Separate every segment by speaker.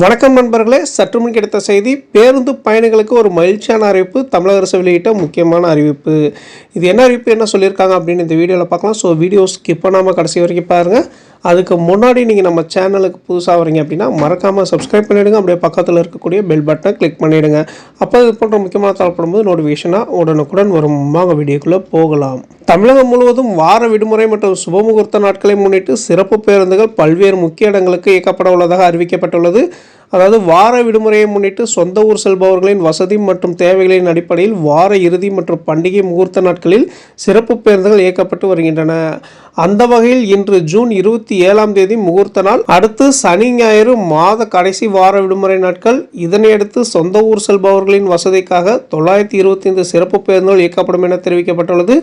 Speaker 1: வணக்கம் நண்பர்களே சற்று முன் கிடைத்த செய்தி பேருந்து பயணிகளுக்கு ஒரு மகிழ்ச்சியான அறிவிப்பு தமிழக அரசு வெளியிட்ட முக்கியமான அறிவிப்பு. இது என்ன அறிவிப்பு என்ன சொல்லியிருக்காங்க அப்படின்னு இந்த வீடியோவில் பார்க்கலாம். ஸோ வீடியோ ஸ்கிப் பண்ணாமல் கடைசி வரைக்கும் பாருங்கள் அதுக்கு முன்னாடி நீங்கள் நம்ம சேனலுக்கு புதுசாக வரீங்க அப்படின்னா மறக்காமல் சப்ஸ்கிரைப் பண்ணிவிடுங்க அப்படியே பக்கத்தில் இருக்கக்கூடிய பெல் பட்டனை கிளிக் பண்ணிவிடுங்க அப்போ இது போன்ற முக்கியமான தரப்படும் போது நோட்டிஃபிகேஷனாக உடனுக்குடன் வரும். வாங்க வீடியோக்குள்ளே போகலாம். தமிழகம் முழுவதும் வார விடுமுறை மற்றும் சுபமுகூர்த்த நாட்களை முன்னிட்டு சிறப்பு பேருந்துகள் பல்வேறு முக்கிய இடங்களுக்கு இயக்கப்பட உள்ளதாக அறிவிக்கப்பட்டுள்ளது. அதாவது வார விடுமுறையை முன்னிட்டு சொந்த ஊர் செல்பவர்களின் வசதி மற்றும் தேவைகளின் அடிப்படையில் வார இறுதி மற்றும் பண்டிகை முகூர்த்த நாட்களில் சிறப்பு பேருந்துகள் இயக்கப்பட்டு வருகின்றன. அந்த வகையில் இன்று ஜூன் இருபத்தி ஏழாம் தேதி முகூர்த்த நாள். அடுத்து சனி ஞாயிறு மாத கடைசி வார விடுமுறை நாட்கள். இதனையடுத்து சொந்த ஊர் செல்பவர்களின் வசதிக்காக தொள்ளாயிரத்தி இருபத்தி ஐந்து சிறப்பு பேருந்துகள் இயக்கப்படும் என தெரிவிக்கப்பட்டுள்ளது.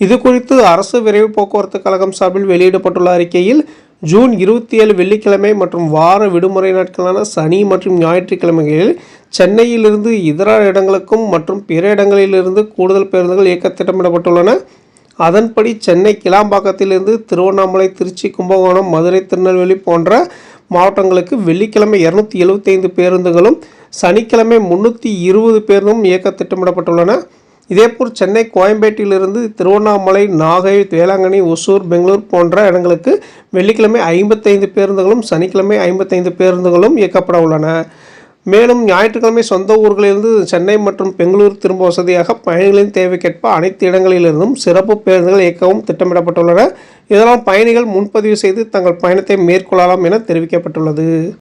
Speaker 1: இது குறித்து அரசு விரைவு போக்குவரத்து கழகம் சார்பில் வெளியிடப்பட்டுள்ள அறிக்கையில் ஜூன் இருபத்தி ஏழு வெள்ளிக்கிழமை மற்றும் வார விடுமுறை நாட்களான சனி மற்றும் ஞாயிற்றுக்கிழமைகளில் சென்னையிலிருந்து இதர இடங்களுக்கும் மற்றும் பிற இடங்களிலிருந்து கூடுதல் பேருந்துகள் இயக்க திட்டமிடப்பட்டுள்ளன. அதன்படி சென்னை கிளாம்பாக்கத்திலிருந்து திருவண்ணாமலை திருச்சி கும்பகோணம் மதுரை திருநெல்வேலி போன்ற மாவட்டங்களுக்கு வெள்ளிக்கிழமை இரநூத்தி எழுபத்தைந்து பேருந்துகளும் சனிக்கிழமை முன்னூற்றி இருபது பேருந்தும் இயக்க திட்டமிடப்பட்டுள்ளன. இதேபோல் சென்னை கோயம்பேட்டிலிருந்து திருவண்ணாமலை நாகை வேளாங்கண்ணி ஒசூர் பெங்களூர் போன்ற இடங்களுக்கு வெள்ளிக்கிழமை ஐம்பத்தைந்து பேருந்துகளும் சனிக்கிழமை ஐம்பத்தைந்து பேருந்துகளும் இயக்கப்பட உள்ளன. மேலும் ஞாயிற்றுக்கிழமை சொந்த ஊர்களிலிருந்து சென்னை மற்றும் பெங்களூர் திரும்ப வசதியாக பயணிகளின் தேவைக்கேற்ப அனைத்து இடங்களிலிருந்தும் சிறப்பு பேருந்துகள் இயக்கவும் திட்டமிடப்பட்டுள்ளன. இதனால் பயணிகள் முன்பதிவு செய்து தங்கள் பயணத்தை மேற்கொள்ளலாம் என தெரிவிக்கப்பட்டுள்ளது.